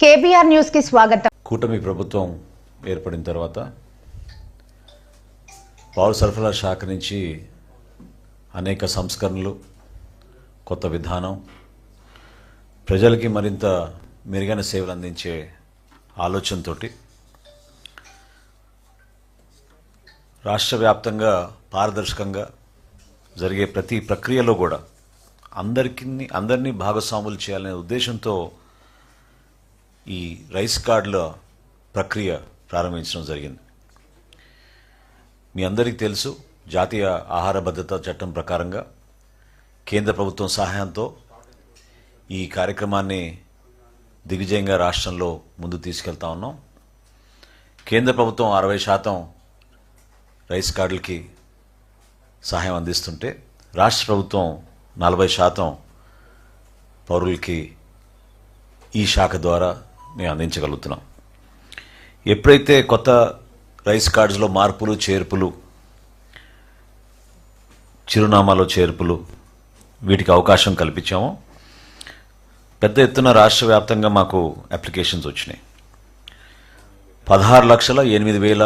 KBR న్యూస్కి స్వాగతం. కూటమి ప్రభుత్వం ఏర్పడిన తర్వాత పౌర సరఫరా శాఖ నుంచి అనేక సంస్కరణలు కొత్త విధానం ప్రజలకి మరింత మెరుగైన సేవలు అందించే ఆలోచనతోటి రాష్ట్ర వ్యాప్తంగా పారదర్శకంగా జరిగే ప్రతి ప్రక్రియలో కూడా అందరికీ అందరినీ భాగస్వాములు చేయాలనే ఉద్దేశంతో ఈ రైస్ కార్డుల ప్రక్రియ ప్రారంభించడం జరిగింది. మీ అందరికీ తెలుసు జాతీయ ఆహార భద్రతా చట్టం ప్రకారంగా కేంద్ర ప్రభుత్వం సహాయంతో ఈ కార్యక్రమాన్ని దిగ్విజయంగా రాష్ట్రంలో ముందు తీసుకెళ్తా ఉన్నాం. కేంద్ర ప్రభుత్వం అరవై శాతం రైస్ కార్డులకి సహాయం అందిస్తుంటే రాష్ట్ర ప్రభుత్వం నలభై శాతం పౌరులకి ఈ శాఖ ద్వారా మేము అందించగలుగుతున్నాం. ఎప్పుడైతే కొత్త రైస్ కార్డ్స్లో మార్పులు చేర్పులు చిరునామాలో చేర్పులు వీటికి అవకాశం కల్పించామో పెద్ద ఎత్తున రాష్ట్ర వ్యాప్తంగా మాకు అప్లికేషన్స్ వచ్చినాయి. పదహారు లక్షల ఎనిమిది వేల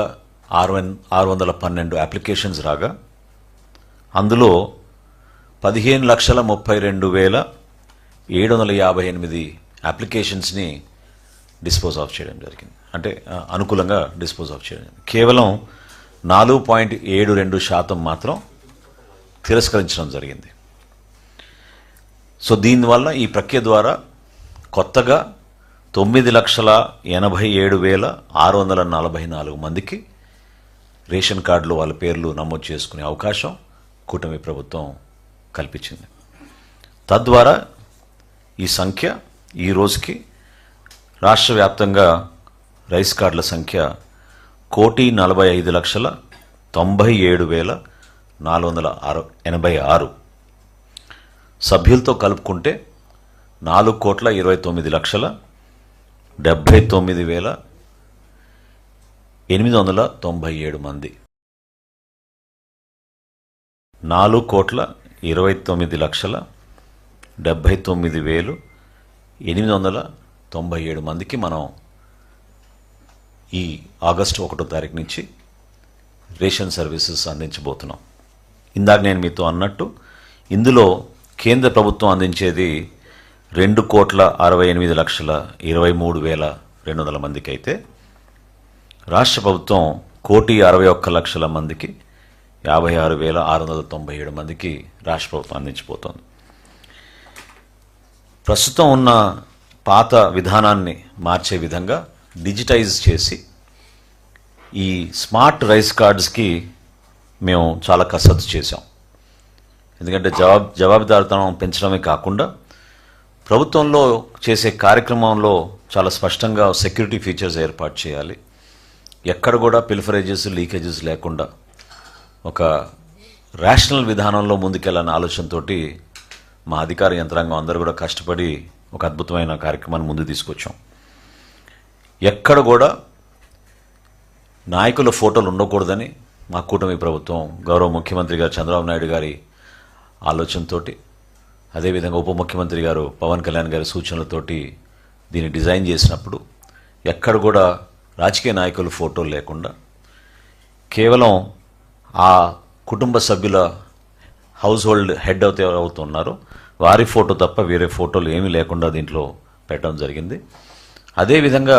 ఆరు ఆరు వందల పన్నెండు అప్లికేషన్స్ రాగా అందులో పదిహేను లక్షల ముప్పై రెండు వేల ఏడు వందల యాభై ఎనిమిది అప్లికేషన్స్ని డిస్పోజ్ ఆఫ్ చేయడం జరిగింది. అంటే అనుకూలంగా డిస్పోజ్ ఆఫ్ చేయడం జరిగింది. కేవలం నాలుగు పాయింట్ ఏడు రెండు శాతం మాత్రం తిరస్కరించడం జరిగింది. సో దీనివల్ల ఈ ప్రక్రియ ద్వారా కొత్తగా తొమ్మిది లక్షల ఎనభై ఏడు వేల ఆరు వందల నలభై నాలుగు మందికి రేషన్ కార్డులో వాళ్ళ పేర్లు నమోదు చేసుకునే అవకాశం కూటమి ప్రభుత్వం కల్పించింది. తద్వారా ఈ సంఖ్య ఈ రోజుకి రాష్ట్ర వ్యాప్తంగా రైస్ కార్డుల సంఖ్య కోటి నలభై ఐదు లక్షల తొంభై ఏడు వేల నాలుగు వందల ఆరు ఎనభై ఆరు. సభ్యులతో కలుపుకుంటే నాలుగు కోట్ల ఇరవై తొమ్మిది లక్షల డెబ్భై తొమ్మిది వేల ఎనిమిది వందల తొంభై ఏడు మంది. నాలుగు కోట్ల ఇరవై తొమ్మిది లక్షల డెబ్భై తొమ్మిది వేలు ఎనిమిది వందల తొంభై ఏడు మందికి మనం ఈ ఆగస్టు ఒకటో తారీఖు నుంచి రేషన్ సర్వీసెస్ అందించబోతున్నాం. ఇందాక నేను మీతో అన్నట్టు ఇందులో కేంద్ర ప్రభుత్వం అందించేది రెండు కోట్ల అరవై ఎనిమిది లక్షల ఇరవై మూడు వేల రెండు వందల మందికి అయితే రాష్ట్ర ప్రభుత్వం కోటి అరవై ఒక్క లక్షల మందికి యాభై ఆరు వేల ఆరు వందల తొంభై ఏడు మందికి రాష్ట్ర ప్రభుత్వం అందించిపోతుంది ప్రస్తుతం ఉన్న పాత విధానాన్ని మార్చే విధంగా డిజిటైజ్ చేసి ఈ స్మార్ట్ రైస్ కార్డ్స్కి మేము చాలా కసరత్తు చేశాం. ఎందుకంటే జవాబు జవాబుదారితనం పెంచడమే కాకుండా ప్రభుత్వంలో చేసే కార్యక్రమంలో చాలా స్పష్టంగా సెక్యూరిటీ ఫీచర్స్ ఏర్పాటు చేయాలి. ఎక్కడ కూడా పిల్ఫరేజెస్ లీకేజెస్ లేకుండా ఒక రేషనల్ విధానంలో ముందుకెళ్ళాలనే ఆలోచనతోటి మా అధికార యంత్రాంగం అందరూ కూడా కష్టపడి ఒక అద్భుతమైన కార్యక్రమాన్ని ముందు తీసుకొచ్చాం. ఎక్కడ కూడా నాయకుల ఫోటోలు ఉండకూడదని మా కూటమి ప్రభుత్వం గౌరవ ముఖ్యమంత్రి గారు చంద్రబాబు నాయుడు గారి ఆలోచనతోటి అదేవిధంగా ఉప ముఖ్యమంత్రి గారు పవన్ కళ్యాణ్ గారి సూచనలతోటి దీన్ని డిజైన్ చేసినప్పుడు ఎక్కడ కూడా రాజకీయ నాయకుల ఫోటోలు లేకుండా కేవలం ఆ కుటుంబ సభ్యుల హౌస్ హోల్డ్ హెడ్ అవుతే అవుతున్నారో. వారి ఫోటో తప్ప వేరే ఫోటోలు ఏమీ లేకుండా దీంట్లో పెట్టడం జరిగింది. అదేవిధంగా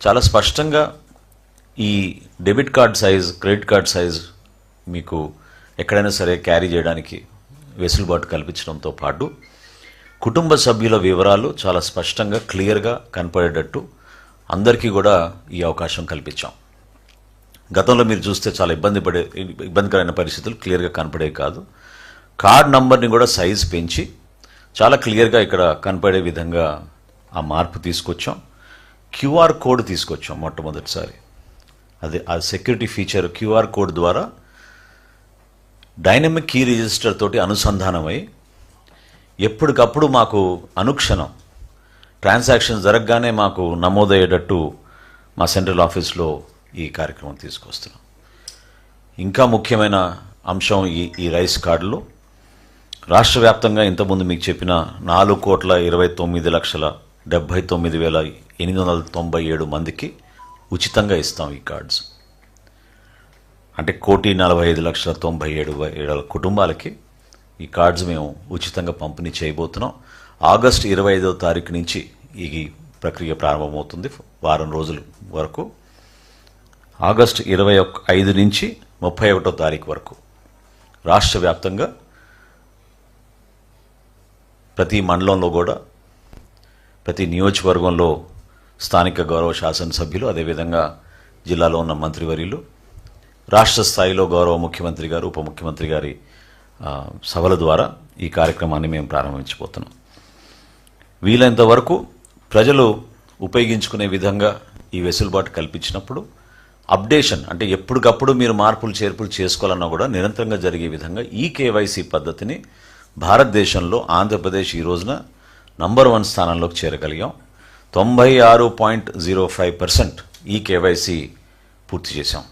చాలా స్పష్టంగా ఈ debit card size credit card size మీకు ఎక్కడైనా సరే క్యారీ చేయడానికి వెసులుబాటు కల్పించడంతో పాటు కుటుంబ సభ్యుల వివరాలు చాలా స్పష్టంగా క్లియర్గా కనపడేటట్టు అందరికీ కూడా ఈ అవకాశం కల్పించాం. గతంలో మీరు చూస్తే చాలా ఇబ్బంది పడే ఇబ్బందికరమైన పరిస్థితులు క్లియర్గా కనపడేవి కాదు. కార్డ్ నంబర్ని కూడా సైజ్ పెంచి చాలా క్లియర్గా ఇక్కడ కనపడే విధంగా ఆ మార్పు తీసుకొచ్చాం. క్యూఆర్ కోడ్ తీసుకొచ్చాం మొట్టమొదటిసారి. అదే ఆ సెక్యూరిటీ ఫీచర్ క్యూఆర్ కోడ్ ద్వారా డైనమిక్ కీ రిజిస్టర్ తోటి అనుసంధానమై ఎప్పటికప్పుడు మాకు అనుక్షణం ట్రాన్సాక్షన్ జరగగానే మాకు నమోదయ్యేటట్టు మా సెంట్రల్ ఆఫీస్లో ఈ కార్యక్రమం తీసుకొస్తున్నాం. ఇంకా ముఖ్యమైన అంశం ఈ ఈ రైస్ కార్డులో రాష్ట్ర వ్యాప్తంగా ఇంతకుముందు మీకు చెప్పిన నాలుగు కోట్ల ఇరవై తొమ్మిది లక్షల డెబ్భై తొమ్మిది వేల ఎనిమిది వందల తొంభై ఏడు మందికి ఉచితంగా ఇస్తాం ఈ కార్డ్స్. అంటే కోటి నలభై ఐదు లక్షల తొంభై ఏడు ఏడు కుటుంబాలకి ఈ కార్డ్స్ మేము ఉచితంగా పంపిణీ చేయబోతున్నాం. ఆగస్ట్ ఇరవై ఐదో తారీఖు నుంచి ఈ ప్రక్రియ ప్రారంభమవుతుంది. వారం రోజుల వరకు. ఆగస్ట్ ఇరవై ఒక ఐదు నుంచి ముప్పై ఒకటో తారీఖు వరకు. రాష్ట్ర వ్యాప్తంగా ప్రతి మండలంలో కూడా ప్రతి నియోజకవర్గంలో స్థానిక గౌరవ శాసనసభ్యులు అదేవిధంగా జిల్లాలో ఉన్న మంత్రివర్యులు రాష్ట్ర స్థాయిలో గౌరవ ముఖ్యమంత్రి గారు ఉప ముఖ్యమంత్రి గారి సభల ద్వారా ఈ కార్యక్రమాన్ని మేము ప్రారంభించబోతున్నాం. వీలైనంత వరకు ప్రజలు ఉపయోగించుకునే విధంగా ఈ వెసులుబాటు కల్పించినప్పుడు అప్డేషన్ అంటే ఎప్పటికప్పుడు మీరు మార్పులు చేర్పులు చేసుకోవాలన్నా కూడా నిరంతరంగా జరిగే విధంగా ఈ కేవైసీ పద్ధతిని భారతదేశంలో ఆంధ్రప్రదేశ్ ఈ రోజున నంబర్ వన్ స్థానంలోకి చేరగలిగాం. తొంభై ఆరు పాయింట్ జీరో ఫైవ్ పర్సెంట్ ఈ కేవైసీ పూర్తి చేశాం.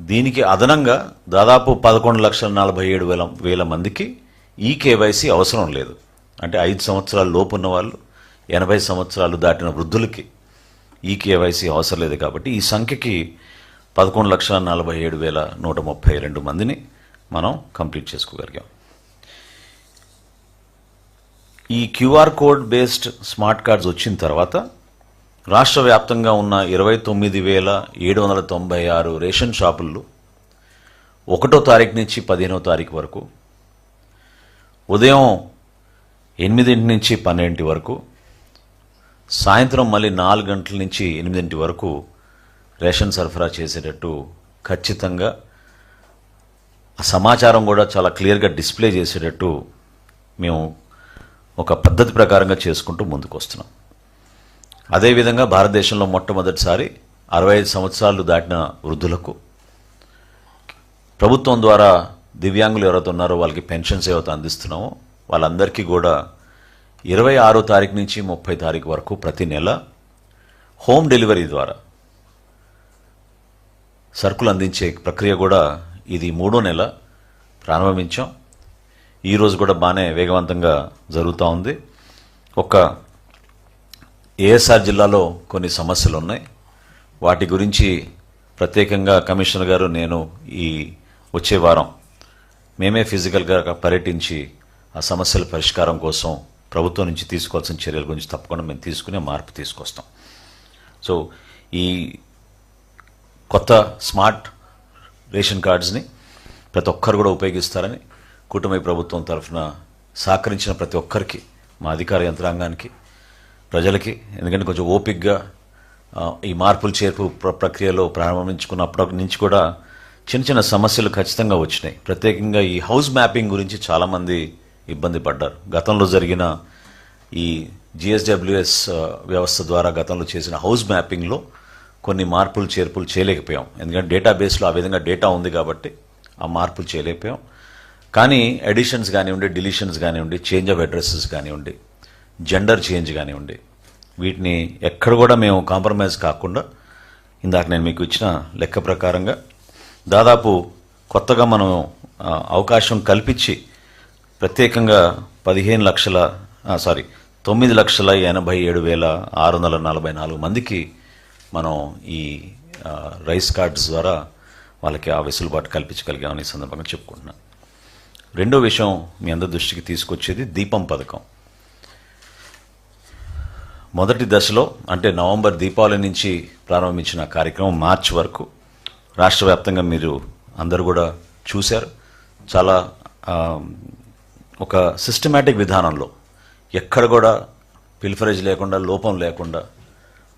దీనికి అదనంగా దాదాపు పదకొండు లక్షల నలభై ఏడు వేల వేల మందికి ఈ కేవైసీ అవసరం లేదు. అంటే ఐదు సంవత్సరాల లోపు ఉన్న వాళ్ళు ఎనభై సంవత్సరాలు దాటిన వృద్ధులకి ఈ కేవైసీ అవసరం లేదు కాబట్టి ఈ సంఖ్యకి పదకొండు లక్షల నలభై ఏడు వేల నూట ముప్పై రెండు మందిని మనం కంప్లీట్ చేసుకోగలిగాం. ఈ QR code based smart cards వచ్చిన తర్వాత రాష్ట్ర వ్యాప్తంగా ఉన్న ఇరవై తొమ్మిది వేల ఏడు వందల తొంభై ఆరు రేషన్ షాపుల్లో ఒకటో తారీఖు నుంచి పదిహేనో తారీఖు వరకు ఉదయం ఎనిమిదింటి నుంచి పన్నెండింటి వరకు సాయంత్రం మళ్ళీ నాలుగు గంటల నుంచి ఎనిమిదింటి వరకు రేషన్ సరఫరా చేసేటట్టు ఖచ్చితంగా సమాచారం కూడా చాలా క్లియర్గా డిస్ప్లే చేసేటట్టు మేము ఒక పద్ధతి ప్రకారంగా చేసుకుంటూ ముందుకు వస్తున్నాం అదేవిధంగా భారతదేశంలో మొట్టమొదటిసారి అరవై ఐదు సంవత్సరాలు దాటిన వృద్ధులకు ప్రభుత్వం ద్వారా దివ్యాంగులు ఎవరైతే ఉన్నారో వాళ్ళకి పెన్షన్స్ ఏవైతే అందిస్తున్నామో. వాళ్ళందరికీ కూడా ఇరవై ఆరో తారీఖు నుంచి ముప్పై తారీఖు వరకు ప్రతి నెల హోమ్ డెలివరీ ద్వారా సరుకులు అందించే ప్రక్రియ కూడా ఇది మూడో నెల ప్రారంభించాం. ఈరోజు కూడా బాగానే వేగవంతంగా జరుగుతూ ఉంది. ఒక ఏఎస్ఆర్ జిల్లాలో కొన్ని సమస్యలు ఉన్నాయి. వాటి గురించి ప్రత్యేకంగా కమిషనర్ గారు నేను ఈ వచ్చే వారం మేమే ఫిజికల్గా పర్యటించి ఆ సమస్యల పరిష్కారం కోసం ప్రభుత్వం నుంచి తీసుకోవాల్సిన చర్యల గురించి తప్పకుండా మేము తీసుకునే మార్పు తీసుకొస్తాం. సో ఈ కొత్త స్మార్ట్ రేషన్ కార్డ్స్ని ప్రతి ఒక్కరు కూడా ఉపయోగిస్తారని కూటమి ప్రభుత్వం తరఫున సహకరించిన ప్రతి ఒక్కరికి మా అధికార యంత్రాంగానికి ప్రజలకి ఎందుకంటే కొంచెం ఓపిక్గా ఈ మార్పులు చేర్పు ప్ర- ప్రక్రియలో ప్రారంభించుకున్నప్పటి నుంచి కూడా చిన్న చిన్న సమస్యలు ఖచ్చితంగా వచ్చినాయి. ప్రత్యేకంగా ఈ హౌస్ మ్యాపింగ్ గురించి చాలామంది ఇబ్బంది పడ్డారు. గతంలో జరిగిన ఈ జిఎస్డబ్ల్యూఎస్ వ్యవస్థ ద్వారా గతంలో చేసిన హౌస్ మ్యాపింగ్లో కొన్ని మార్పులు చేర్పులు చేయలేకపోయాం. ఎందుకంటే డేటాబేస్లో ఆ విధంగా డేటా ఉంది కాబట్టి ఆ మార్పులు చేయలేకపోయాం. కానీ ఎడిషన్స్ కానివ్వండి డిలీషన్స్ కానివ్వండి చేంజ్ ఆఫ్ అడ్రస్సెస్ కానివ్వండి జెండర్ చేంజ్ కానివ్వండి వీటిని ఎక్కడ కూడా మేము కాంప్రమైజ్ కాకుండా ఇందాక నేను మీకు ఇచ్చిన లెక్క ప్రకారంగా దాదాపు కొత్తగా మనం అవకాశం కల్పించి ప్రత్యేకంగా పదిహేను లక్షల సారీ తొమ్మిది లక్షల ఎనభై ఏడు వేల ఆరు వందల నలభై నాలుగు మందికి మనం ఈ రైస్ కార్డ్స్ ద్వారా వాళ్ళకి ఆ వెసులుబాటు కల్పించగలిగామని ఈ సందర్భంగా చెప్పుకుంటున్నాను రెండో విషయం మీ అందరి దృష్టికి తీసుకొచ్చేది దీపం పథకం. మొదటి దశలో అంటే నవంబర్ దీపావళి నుంచి ప్రారంభించిన కార్యక్రమం మార్చి వరకు రాష్ట్ర వ్యాప్తంగా మీరు అందరూ కూడా చూశారు. చాలా ఒక సిస్టమేటిక్ విధానంలో ఎక్కడ కూడా పిల్ఫరేజ్ లేకుండా లోపం లేకుండా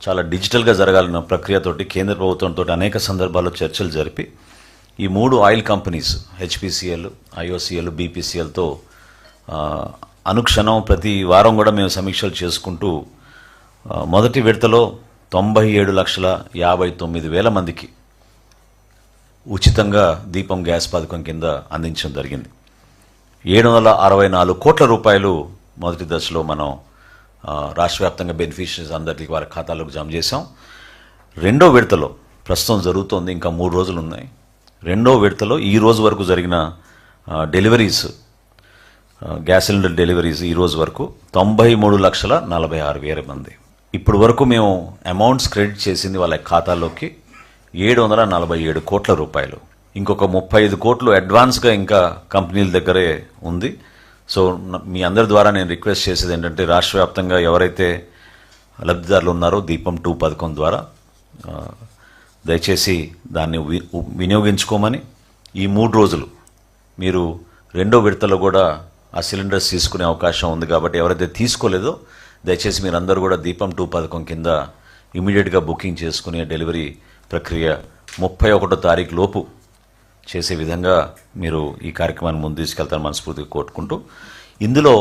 చాలా డిజిటల్గా జరగాలన్న ప్రక్రియతోటి కేంద్ర ప్రభుత్వంతో అనేక సందర్భాల్లో చర్చలు జరిపి ఈ మూడు ఆయిల్ కంపెనీస్ హెచ్పిసిఎల్ ఐఓసిఎల్ బీపీసీఎల్తో అనుక్షణం ప్రతి వారం కూడా మేము సమీక్షలు చేసుకుంటూ మొదటి విడతలో తొంభై ఏడు లక్షల యాభై తొమ్మిది వేల మందికి ఉచితంగా దీపం గ్యాస్ పథకం కింద అందించడం జరిగింది. ఏడు వందల అరవై నాలుగు కోట్ల రూపాయలు మొదటి దశలో మనం రాష్ట్ర వ్యాప్తంగా బెనిఫిషరీస్ అందరికీ వారి ఖాతాలోకి జమ చేశాం. రెండో విడతలో ప్రస్తుతం జరుగుతోంది ఇంకా మూడు రోజులు ఉన్నాయి. రెండో విడతలో ఈ రోజు వరకు జరిగిన డెలివరీస్ గ్యాస్ సిలిండర్ డెలివరీస్ ఈ రోజు వరకు తొంభై మూడు లక్షల నలభై ఆరు వేల మంది. ఇప్పుడు వరకు మేము అమౌంట్స్ క్రెడిట్ చేసింది వాళ్ళ ఖాతాలోకి ఏడు వందల నలభై ఏడు కోట్ల రూపాయలు. ఇంకొక ముప్పై ఐదు కోట్లు అడ్వాన్స్గా ఇంకా కంపెనీల దగ్గరే ఉంది. సో మీ అందరి ద్వారా నేను రిక్వెస్ట్ చేసేది ఏంటంటే రాష్ట్ర వ్యాప్తంగా ఎవరైతే లబ్ధిదారులు ఉన్నారో దీపం టూ పథకం ద్వారా దయచేసి దాన్ని వి- వినియోగించుకోమని ఈ మూడు రోజులు మీరు రెండో విడతలో కూడా ఆ సిలిండర్స్ తీసుకునే అవకాశం ఉంది కాబట్టి ఎవరైతే తీసుకోలేదో దయచేసి మీరందరూ కూడా దీపం టూ పథకం కింద ఇమీడియట్గా బుకింగ్ చేసుకునే డెలివరీ ప్రక్రియ ముప్పై ఒకటో తారీఖు లోపు చేసే విధంగా మీరు ఈ కార్యక్రమాన్ని ముందు తీసుకెళ్తారని మనస్ఫూర్తిగా కోరుకుంటూ ఇందులో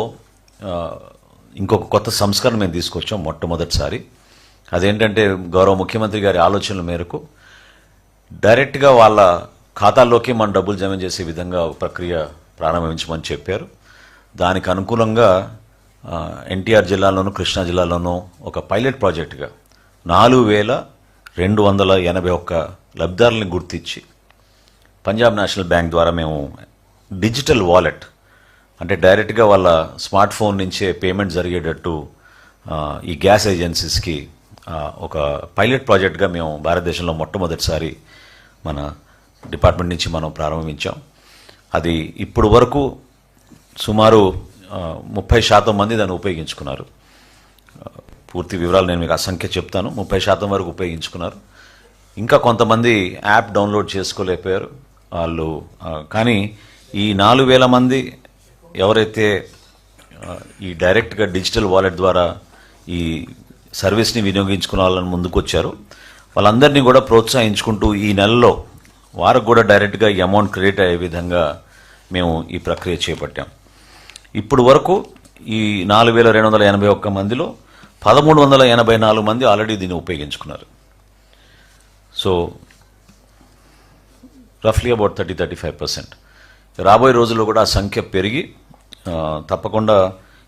ఇంకొక కొత్త సంస్కరణ మేము తీసుకొచ్చాం మొట్టమొదటిసారి. అదేంటంటే గౌరవ ముఖ్యమంత్రి గారి ఆలోచనల మేరకు డైరెక్ట్గా వాళ్ళ ఖాతాల్లోకి మన డబ్బులు జమ చేసే విధంగా ప్రక్రియ ప్రారంభించమని చెప్పారు. దానికి అనుకూలంగా ఎన్టీఆర్ జిల్లాలోనూ కృష్ణా జిల్లాలోనూ ఒక పైలట్ ప్రాజెక్టుగా నాలుగు వేల రెండు వందల ఎనభై ఒక్క లబ్ధిదారులను గుర్తించి పంజాబ్ నేషనల్ బ్యాంక్ ద్వారా మేము డిజిటల్ వాలెట్ అంటే డైరెక్ట్గా వాళ్ళ స్మార్ట్ ఫోన్ నుంచే పేమెంట్ జరిగేటట్టు ఈ గ్యాస్ ఏజెన్సీస్కి ఒక పైలట్ ప్రాజెక్ట్గా మేము భారతదేశంలో మొట్టమొదటిసారి మన డిపార్ట్మెంట్ నుంచి మనం ప్రారంభించాం. అది ఇప్పుడు వరకు సుమారు ముప్పై శాతం మంది దాన్ని ఉపయోగించుకున్నారు. పూర్తి వివరాలు నేను మీకు అసంఖ్య చెప్తాను. ముప్పై శాతం వరకు ఉపయోగించుకున్నారు. ఇంకా కొంతమంది యాప్ డౌన్లోడ్ చేసుకోలేకపోయారు. వాళ్ళు కానీ ఈ నాలుగు వేల మంది ఎవరైతే ఈ డైరెక్ట్గా డిజిటల్ వాలెట్ ద్వారా ఈ సర్వీస్ని వినియోగించుకున్న వాళ్ళని వాళ్ళందరినీ కూడా ప్రోత్సహించుకుంటూ ఈ నెలలో వారికి కూడా డైరెక్ట్గా ఈ అమౌంట్ క్రియేట్ అయ్యే విధంగా మేము ఈ ప్రక్రియ చేపట్టాం. ఇప్పుడు వరకు ఈ నాలుగు వేల రెండు వందల ఎనభై ఒక్క మందిలో పదమూడు వందల ఎనభై నాలుగు మంది ఆల్రెడీ దీన్ని ఉపయోగించుకున్నారు. So రఫ్లీ about thirty thirty five percent రాబోయే రోజుల్లో కూడా ఆ సంఖ్య పెరిగి తప్పకుండా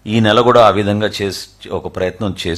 ఈ నెల కూడా ఆ విధంగా చేసి ఒక ప్రయత్నం చేసి